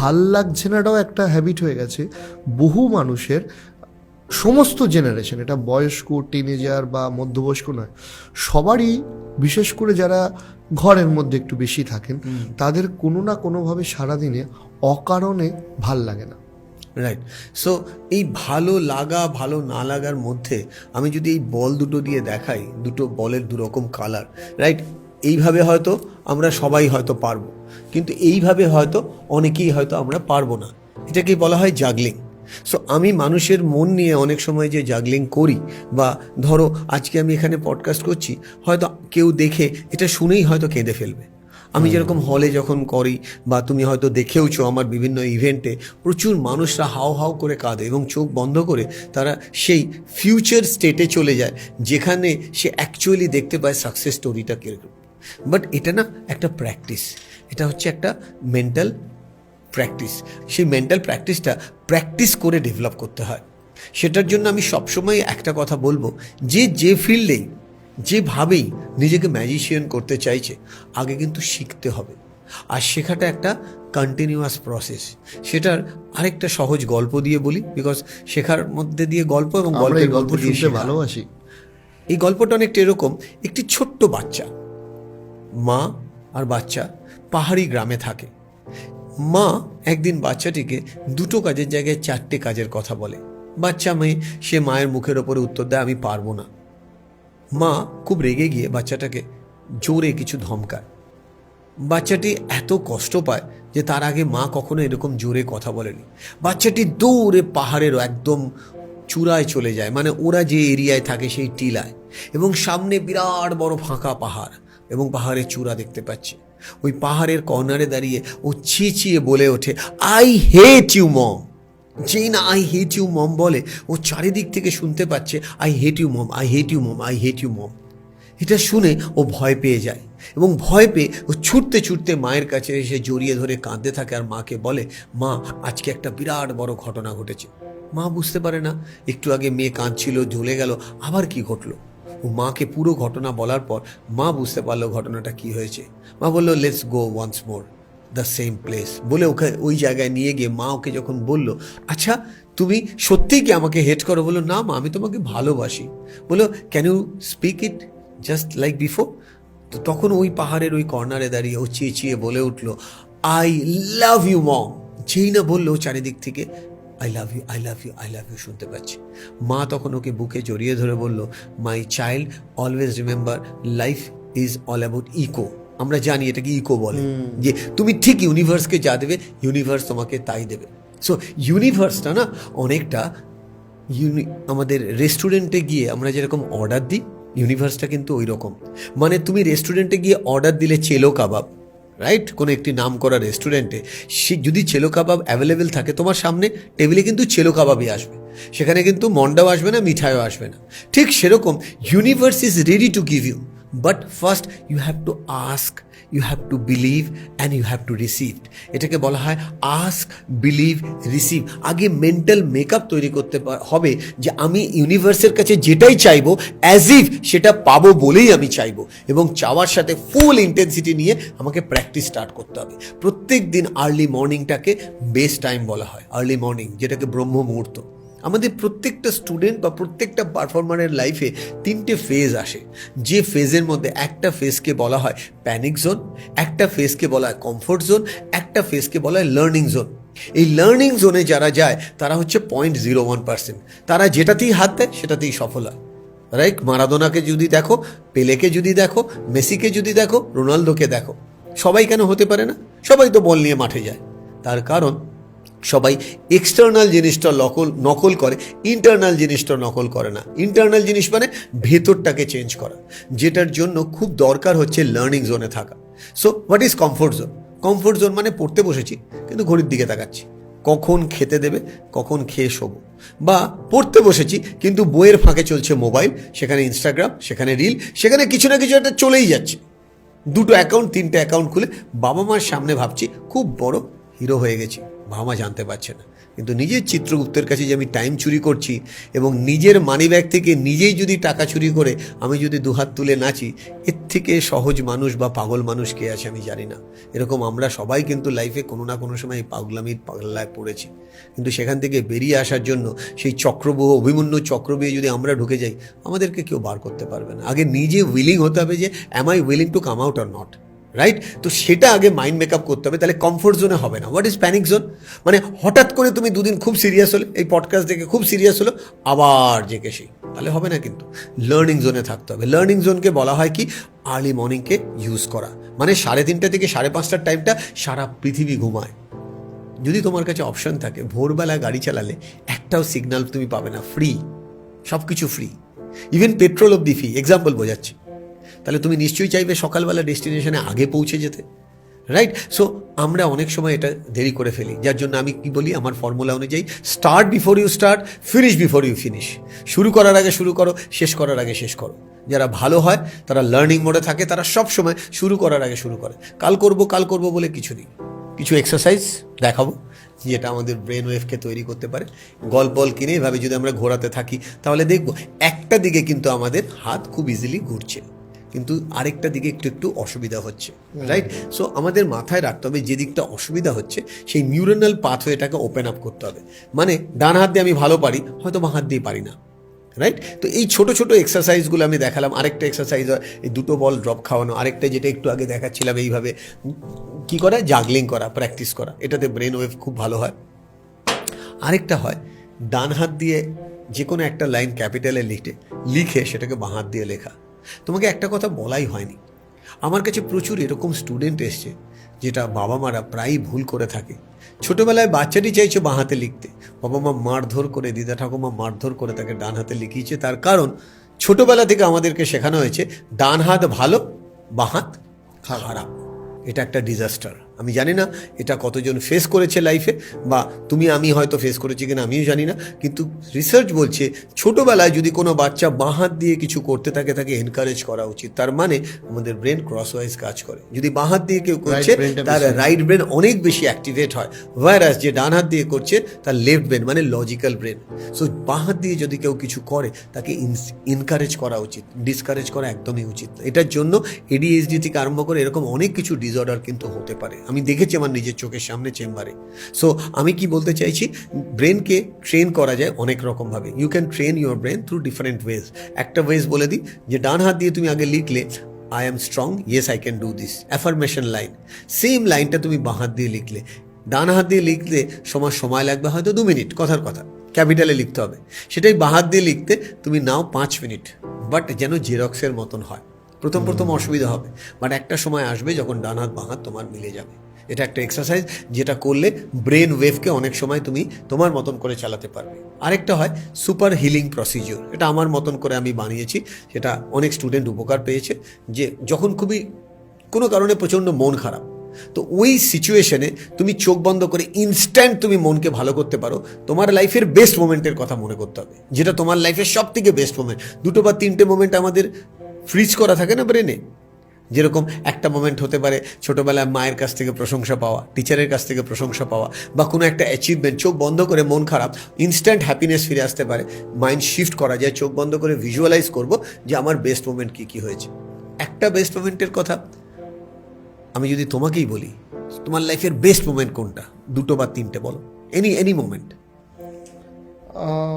ভালো লাগছে নাটাও একটা হ্যাবিট হয়ে গেছে। বহু মানুষের সমস্ত জেনারেশন এটা বয়স্ক টিনেজার বা মধ্যবয়স্ক নয় সবারই বিশেষ করে যারা ঘরের মধ্যে একটু বেশি থাকেন তাদের কোনো না কোনোভাবে সারাদিনে অকারণে ভালো লাগে না। রাইট সো এই ভালো লাগা ভালো না লাগার মধ্যে আমি যদি এই বল দুটো দিয়ে দেখাই দুটো বলের দুরকম কালার রাইট এইভাবে হয়তো আমরা সবাই হয়তো পারব। কিন্তু এইভাবে হয়তো অনেকেই হয়তো আমরা পারব না। এটাকেই বলা হয় জাগলিং সো আমি মানুষের মন নিয়ে অনেক সময় যে জাগলিং করি বা ধরো আজকে আমি এখানে পডকাস্ট করছি হয়তো কেউ দেখে এটা শুনেই হয়তো কেঁদে ফেলবে। আমি যেরকম হলে যখন করি বা তুমি হয়তো দেখেওছো আমার বিভিন্ন ইভেন্টে প্রচুর মানুষরা হাও হাও করে কাঁদে এবং চোখ বন্ধ করে তারা সেই ফিউচার স্টেটে চলে যায় যেখানে সে অ্যাকচুয়ালি দেখতে পায় সাকসেস স্টোরিটা কীরকম। বাট এটা না একটা প্র্যাকটিস এটা হচ্ছে একটা মেন্টাল প্র্যাকটিস সেই মেন্টাল প্র্যাকটিসটা প্র্যাকটিস করে ডেভেলপ করতে হয়। সেটার জন্য আমি সবসময় একটা কথা বলব যে যে ফিল্ডেই যেভাবেই নিজেকে ম্যাজিশিয়ান করতে চাইছে আগে কিন্তু শিখতে হবে। আর শেখাটা একটা কন্টিনিউয়াস প্রসেস সেটার আরেকটা সহজ গল্প দিয়ে বলি বিকজ শেখার মধ্যে দিয়ে গল্প এবং গল্পের গল্প দিয়ে ভালোবাসি। এই গল্পটা অনেকটা এরকম একটি ছোট্ট বাচ্চা। মা আর বাচ্চা পাহাড়ি গ্রামে থাকে। মা একদিন বাচ্চাটিকে দুটো কাজের জায়গায় চারটে কাজের কথা বলে। বাচ্চা মেয়ে, সে মায়ের মুখের ওপরে উত্তর দেয়, আমি পারব না। মা খুব রেগে গিয়ে বাচ্চাটাকে জোরে কিছু ধমকায়। বাচ্চাটি এত কষ্ট পায় যে তার আগে মা কখনো এরকম জোরে কথা বলেনি। বাচ্চাটি দৌড়ে পাহাড়ের একদম চূড়ায় চলে যায় মানে ওরা যে এরিয়ায় থাকে সেই টিলায়। এবং সামনে বিরাট বড় ফাঁকা পাহাড়। এবং পাহাড়ের চূড়া দেখতে পাচ্ছে। ওই পাহাড়ের কর্নারে দাঁড়িয়ে ও চিচিয়ে বলে ওঠে আই হেট ইউ মম যেই না আই হেট ইউ মম বলে, ও চারিদিক থেকে শুনতে পাচ্ছে I hate you mom I hate you mom I hate you mom এটা শুনে ও ভয় পেয়ে যায় এবং ভয় পেয়ে ও ছুটতে ছুটতে মায়ের কাছে এসে জড়িয়ে ধরে কাঁদতে থাকে আর মাকে বলে, মা, আজকে একটা বিরাট বড় ঘটনা ঘটেছে। মা বুঝতে পারে না, একটু আগে মেয়ে কাঁদছিল, জ্বলে গেল, আবার কি ঘটলো? ও মাকে পুরো ঘটনা বলার পর মা বুঝতে পারল ঘটনাটা কি হয়েছে। মা বলল let's go once more the same place বলে ওকে ওই জায়গায় নিয়ে গিয়ে মা ওকে যখন বলল আচ্ছা তুমি সত্যিই কি আমাকে হেট করো? বলল, না মা, আমি তোমাকে ভালোবাসি। বলল can you speak it just like before তো তখন ওই পাহাড়ের ওই কর্নারে দাঁড়িয়ে ও চেঁচিয়ে বলে উঠল আই লাভ ইউ মম যেই না বলল চারিদিক থেকে I love you I love you I love you শুনতে পাচ্ছি। মা তখন ওকে বুকে জড়িয়ে ধরে বলল my child always remember life is all about echo আমরা জানি এটাকে ইকো বলে। যে তুমি ঠিক ইউনিভার্সকে যা দেবে ইউনিভার্স তোমাকে তাই দেবে। সো ইউনিভার্সটা না অনেকটা ইউনি আমাদের রেস্টুরেন্টে গিয়ে আমরা যেরকম অর্ডার দিই ইউনিভার্সটা কিন্তু ওই রকম মানে তুমি রেস্টুরেন্টে গিয়ে অর্ডার দিলে চেলো কাবাব। রাইট কোনো একটি নাম করা রেস্টুরেন্টে সে যদি চেলো কাবাব অ্যাভেলেবেল থাকে, তোমার সামনে টেবিলে কিন্তু চেলো কাবাবই আসবে। সেখানে কিন্তু মন্ডাও আসবে না, মিঠাইও আসবে না। ঠিক সেরকম universe is ready to give you but first you have to ask you have to believe and you have to receive এটাকে বলা হয় আস্ক বিলিভ রিসিভ আগে মেন্টাল মেকআপ তৈরি করতে হবে যে আমি ইউনিভার্সের কাছে যেটাই চাইব অ্যাজ ইফ সেটা পাবো বলেই আমি চাইব। এবং চাওয়ার সাথে ফুল ইন্টেন্সিটি নিয়ে আমাকে প্র্যাকটিস স্টার্ট করতে হবে। প্রত্যেক দিন আর্লি মর্নিংটাকে বেস্ট টাইম বলা হয়। আর্লি মর্নিং যেটাকে ব্রহ্ম মুহূর্ত আমাদের প্রত্যেকটা স্টুডেন্ট বা প্রত্যেকটা পারফর্মারের লাইফে তিনটে ফেজ আসে। যে ফেজের মধ্যে একটা ফেজকে বলা হয় প্যানিক জোন একটা ফেজকে বলা হয় কমফোর্ট জোন একটা ফেজকে বলা হয় লার্নিং জোন এই লার্নিং জোনে যারা যায়, তারা হচ্ছে পয়েন্ট জিরো ওয়ান পার্সেন্ট তারা যেটাতেই হাত দেয়, সেটাতেই সফল হয়। রাইট মারাদোনাকে যদি দেখো, পেলেকে যদি দেখো, মেসিকে যদি দেখো, রোনালদোকে দেখো, সবাই কেন হতে পারে না? সবাই তো বল নিয়ে মাঠে যায়। তার কারণ সবাই এক্সটার্নাল জিনিসটা নকল নকল করে ইন্টারনাল জিনিসটা নকল করে না। ইন্টারনাল জিনিস মানে ভেতরটাকে চেঞ্জ করা, যেটার জন্য খুব দরকার হচ্ছে লার্নিং জোনে থাকা। So what is comfort zone comfort zone মানে পড়তে বসেছি, কিন্তু ঘড়ির দিকে তাকাচ্ছি। কখন খেতে দেবে, কখন খেয়ে শোবো। বা পড়তে বসেছি, কিন্তু বইয়ের ফাঁকে চলছে মোবাইল সেখানে ইনস্টাগ্রাম সেখানে রিল সেখানে কিছু না কিছু একটা চলেই যাচ্ছে। দুটো অ্যাকাউন্ট তিনটে অ্যাকাউন্ট খুলে বাবা মার সামনে ভাবছি, খুব বড় হিরো হয়ে গেছি। বাবা জানতে পারছে না। কিন্তু নিজের চিত্রগুপ্তের কাছে যে আমি টাইম চুরি করছি এবং নিজের মানি ব্যাগ থেকে নিজেই যদি টাকা চুরি করে আমি যদি দুহাত তুলে নাচি, এর থেকে সহজ মানুষ বা পাগল মানুষ কে আছে আমি জানি না। এরকম আমরা সবাই কিন্তু লাইফে কোনো না কোনো সময় পাগলামির পাগলায় পড়েছি। কিন্তু সেখান থেকে বেরিয়ে আসার জন্য সেই চক্রবহ, অভিমন্যু চক্রবেহে যদি আমরা ঢুকে যাই, আমাদেরকে কেউ বার করতে পারবে না। আগে নিজে উইলিং হতে হবে যে am I willing to come out R not right তো সেটা আগে মাইন্ড মেকআপ করতে হবে, তাহলে কমফোর্ট জোনে হবে না। হোয়াট ইজ প্যানিক জোন মানে হঠাৎ করে তুমি দুদিন খুব সিরিয়াস হলে, এই পডকাস্ট দেখে খুব সিরিয়াস হলো, আবার জেগে সেই। তাহলে হবে না কিন্তু। লার্নিং জোনে থাকতে হবে। লার্নিং জোনকে বলা হয় কি? আর্লি মর্নিংকে ইউজ করা। মানে সাড়ে তিনটা থেকে সাড়ে পাঁচটার টাইমটা সারা পৃথিবী ঘুমায়। যদি তোমার কাছে অপশন থাকে, ভোরবেলা গাড়ি চালালে, একটাও সিগন্যাল তুমি পাবে না। ফ্রি সব কিছু ফ্রি ইভেন পেট্রোল অব্দি ফ্রি এক্সাম্পল বোঝাচ্ছি। তাহলে তুমি নিশ্চয়ই চাইবে সকালবেলা ডেস্টিনেশনে আগে পৌঁছে যেতে রাইট সো আমরা অনেক সময় এটা দেরি করে ফেলি, যার জন্য আমি কি বলি, আমার ফর্মুলা অনুযায়ী start before you start finish before you finish শুরু করার আগে শুরু করো, শেষ করার আগে শেষ করো। যারা ভালো হয়, তারা লার্নিং মোডে থাকে, তারা সব সময় শুরু করার আগে শুরু করে। কাল করব কাল করব বলে কিছু নেই। কিছু এক্সারসাইজ দেখাবো, যেটা আমাদের ব্রেন ওয়েভকে তৈরি করতে পারে। গল্প বল কিনে এভাবে যদি আমরা ঘোরাতে থাকি, তাহলে দেখব একটা দিকে কিন্তু আমাদের হাত খুব ইজিলি ঘুরছে। কিন্তু আরেকটা দিকে একটু একটু অসুবিধা হচ্ছে রাইট সো আমাদের মাথায় রাখতে হবে যে দিকটা অসুবিধা হচ্ছে সেই নিউরোনাল পাথওয়েটাকে ওপেন আপ করতে হবে। মানে ডান হাত দিয়ে আমি ভালো পারি হয়তো বা হাত দিয়ে পারি না রাইট তো এই ছোট ছোট এক্সারসাইজগুলো আমি দেখালাম। আরেকটা এক্সারসাইজ হয় এই দুটো বল ড্রপ খাওয়ানো আরেকটা যেটা একটু আগে দেখাচ্ছিলাম এইভাবে। কি করা? জাগলিং করা প্র্যাকটিস করা। এটাতে ব্রেন ওয়েভ খুব ভালো হয়। আরেকটা হয় ডান হাত দিয়ে যে কোনো একটা লাইন ক্যাপিটালে লিখে লিখে সেটাকে বাঁ হাত দিয়ে লেখা। তোমাকে একটা কথা বলাই হয়নি। আমার কাছে প্রচুর এরকম স্টুডেন্ট এসছে, যেটা বাবা মারা প্রায়ই ভুল করে থাকে। ছোটোবেলায় বাচ্চাটি চাইছে বাঁ হাতে লিখতে। বাবা মা মারধর করে, দিদা ঠাকুমা মারধর করে তাকে ডান হাতে লিখিয়েছে। তার কারণ ছোটোবেলা থেকে আমাদেরকে শেখানো হয়েছে, ডান হাত ভালো, বাঁ হাত খারাপ। এটা একটা ডিজাস্টার আমি জানি না এটা কতজন ফেস করেছে লাইফে বা তুমি আমি হয়তো ফেস করেছি কিনা আমিও জানি না। কিন্তু রিসার্চ বলছে ছোটবেলায় যদি কোনো বাচ্চা বাঁ হাত দিয়ে কিছু করতে থাকে তাকে এনকারেজ করা উচিত। তার মানে আমাদের ব্রেন ক্রসওয়াইজ কাজ করে। যদি বাঁ হাত দিয়ে কেউ করছে তার রাইট ব্রেন অনেক বেশি অ্যাক্টিভেট হয়। ভাইরাস যে ডান হাত দিয়ে করছে তার লেফট ব্রেন মানে লজিক্যাল ব্রেন সো বাঁ হাত দিয়ে যদি কেউ কিছু করে তাকে এনকারেজ করা উচিত ডিসকারেজ করা একদমই উচিত। এটার জন্য এডিএইচডি থেকে আরম্ভ করে এরকম অনেক কিছু ডিসঅর্ডার কিন্তু হতে পারে। আমি দেখেছি আমার নিজের চোখের সামনে চেম্বারে। সো আমি কি বলতে চাইছি, ব্রেনকে ট্রেন করা যায় অনেক রকমভাবে। You can train your brain through different ways একটা ওয়েজ বলে দিই, যে ডান হাত দিয়ে তুমি আগে লিখলে I am strong yes I can do this affirmation line same লাইনটা তুমি বাঁ হাত দিয়ে লিখলে। ডান হাত দিয়ে লিখলে সময় সময় লাগবে হয়তো দু মিনিট, কথার কথা। ক্যাপিটালে লিখতে হবে। সেটাই বাঁ হাত দিয়ে লিখতে তুমি নাও পাঁচ মিনিট। বাট যেন জেরক্সের মতন হয়। প্রথম প্রথম অসুবিধা হবে। বাট একটা সময় আসবে যখন ডান হাত, বাঁ হাত তোমার মিলে যাবে। এটা একটা এক্সারসাইজ যেটা করলে ব্রেন ওয়েভকে অনেক সময় তুমি তোমার মতন করে চালাতে পারবে। আরেকটা হয় সুপার হিলিং প্রসিজিওর এটা আমার মতন করে আমি বানিয়েছি। সেটা অনেক স্টুডেন্ট উপকার পেয়েছে যে যখন খুবই কোনো কারণে প্রচণ্ড মন খারাপ, তো ওই সিচুয়েশনে তুমি চোখ বন্ধ করে ইনস্ট্যান্ট তুমি মনকে ভালো করতে পারো। তোমার লাইফের বেস্ট মোমেন্টের কথা মনে করতে হবে। যেটা তোমার লাইফের সব থেকে বেস্ট মোমেন্ট দুটো বা তিনটে মোমেন্ট আমাদের ফ্রিজ করা থাকে না ব্রেনে? যেরকম একটা মোমেন্ট হতে পারে ছোটোবেলায় মায়ের কাছ থেকে প্রশংসা পাওয়া টিচারের কাছ থেকে প্রশংসা পাওয়া বা কোনো একটা অ্যাচিভমেন্ট চোখ বন্ধ করে মন খারাপ ইনস্ট্যান্ট হ্যাপিনেস ফিরে আসতে পারে। মাইন্ড শিফট করা যায় চোখ বন্ধ করে ভিজুয়ালাইজ করব যে আমার বেস্ট মোমেন্ট কী কী হয়েছে। একটা বেস্ট মোমেন্টের কথা। আমি যদি তোমাকেই বলি তোমার লাইফের বেস্ট মোমেন্ট কোনটা? দুটো বা তিনটে বলো। এনি এনি মোমেন্ট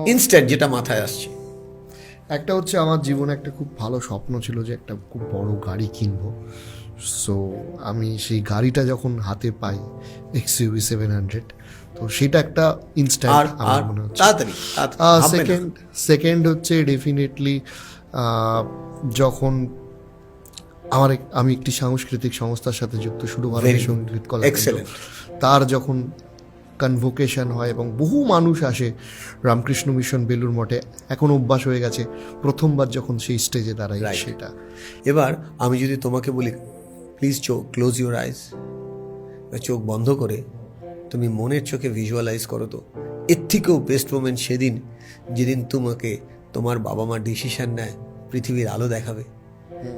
ইনস্ট্যান্ট যেটা মাথায় আসছে। একটা হচ্ছে আমার জীবনে একটা খুব ভালো স্বপ্ন ছিল যে একটা খুব বড় গাড়ি কিনবো। সো আমি সেই গাড়িটা যখন হাতে পাই এক্স ইউভি সেভেন হান্ড্রেড তো সেটা একটা ইনস্ট্যান্ট আমার মনে হচ্ছে। সেকেন্ড সেকেন্ড হচ্ছে ডেফিনেটলি যখন আমার আমি একটি সাংস্কৃতিক সংস্থার সাথে যুক্ত শুরু ভারতীয় সংগীত কলা তার যখন কনভোকেশন হয় এবং বহু মানুষ আসে রামকৃষ্ণ মিশন বেলুর মঠে। এখন অভ্যাস হয়ে গেছে প্রথমবার যখন সেই স্টেজে দাঁড়াই সেটা। এবার আমি যদি তোমাকে বলি প্লিজ চোখ ক্লোজ ইউর আইস চোখ বন্ধ করে তুমি মনের চোখে ভিজুয়ালাইজ করো তো। এর থেকেও বেস্ট মোমেন্ট সেদিন যেদিন তোমাকে তোমার বাবা মা ডিসিশন নেয় পৃথিবীর আলো দেখাবে।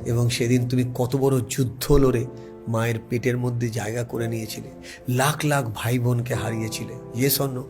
এবং সেদিন তুমি কত বড় যুদ্ধ লড়ে মায়ের পেটের মধ্যে জায়গা করে নিয়েছিলে। লাখ লাখ ভাই বোনকে হারিয়েছিলে। ইয়ে স্বর্ণ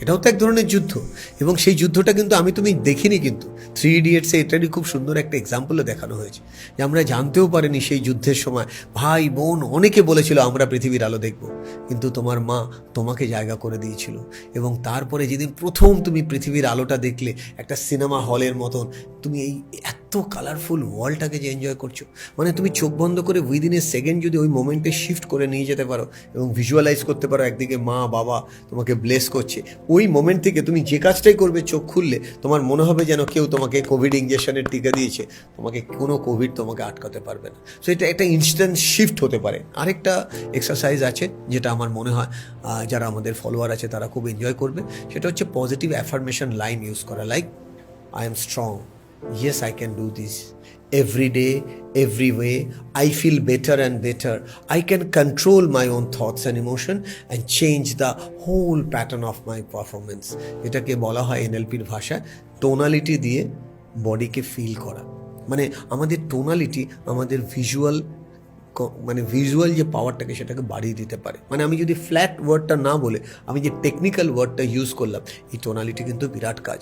এটাও তো এক ধরনের যুদ্ধ। এবং সেই যুদ্ধটা কিন্তু আমি তুমি দেখিনি কিন্তু। থ্রি ইডিয়েটসে এটারই খুব সুন্দর একটা এক্সাম্পলও দেখানো হয়েছে। যে আমরা জানতেও পারিনি সেই যুদ্ধের সময়, ভাই, বোন, অনেকে বলেছিল, আমরা পৃথিবীর আলো দেখব। কিন্তু তোমার মা তোমাকে জায়গা করে দিয়েছিল। এবং তারপরে যেদিন প্রথম তুমি পৃথিবীর আলোটা দেখলে, একটা সিনেমা হলের মতন, তুমি এই এত কালারফুল ওয়ার্ল্ডটাকে যে এনজয় করছ। মানে তুমি চোখ বন্ধ করে উইদিন এ সেকেন্ড যদি ওই মোমেন্টে শিফট করে নিয়ে যেতে পারো এবং ভিজুয়ালাইজ করতে পারো, একদিকে মা, বাবা তোমাকে ব্লেস করছে ওই মোমেন্ট থেকে তুমি যে কাজটাই করবে, চোখ খুললে তোমার মনে হবে যেন কেউ তোমাকে কোভিড ইঞ্জেকশনের টিকা দিয়েছে। তোমাকে কোনো কোভিড তোমাকে আটকাতে পারবে না। সো এটা একটা ইনস্ট্যান্ট শিফট হতে পারে। আরেকটা এক্সারসাইজ আছে যেটা আমার মনে হয় যারা আমাদের ফলোয়ার আছে তারা খুব এনজয় করবে। সেটা হচ্ছে পজিটিভ অ্যাফার্মেশন লাইন ইউজ করা। Like I am strong yes I can do this. Every day, every way. I feel better and better. I can control my own thoughts and emotion and change the whole pattern of my performance. এটাকে বলা হয় এনএলপির ভাষায় tonality দিয়ে বডিকে feel করা। মানে আমাদের tonality আমাদের visual মানে ভিজুয়াল যে পাওয়ারটাকে সেটাকে বাড়িয়ে দিতে পারে। মানে আমি যদি ফ্ল্যাট ওয়ার্ডটা না বলে, আমি যে টেকনিক্যাল ওয়ার্ডটা ইউজ করলাম, এই টোনালিটি কিন্তু বিরাট কাজ।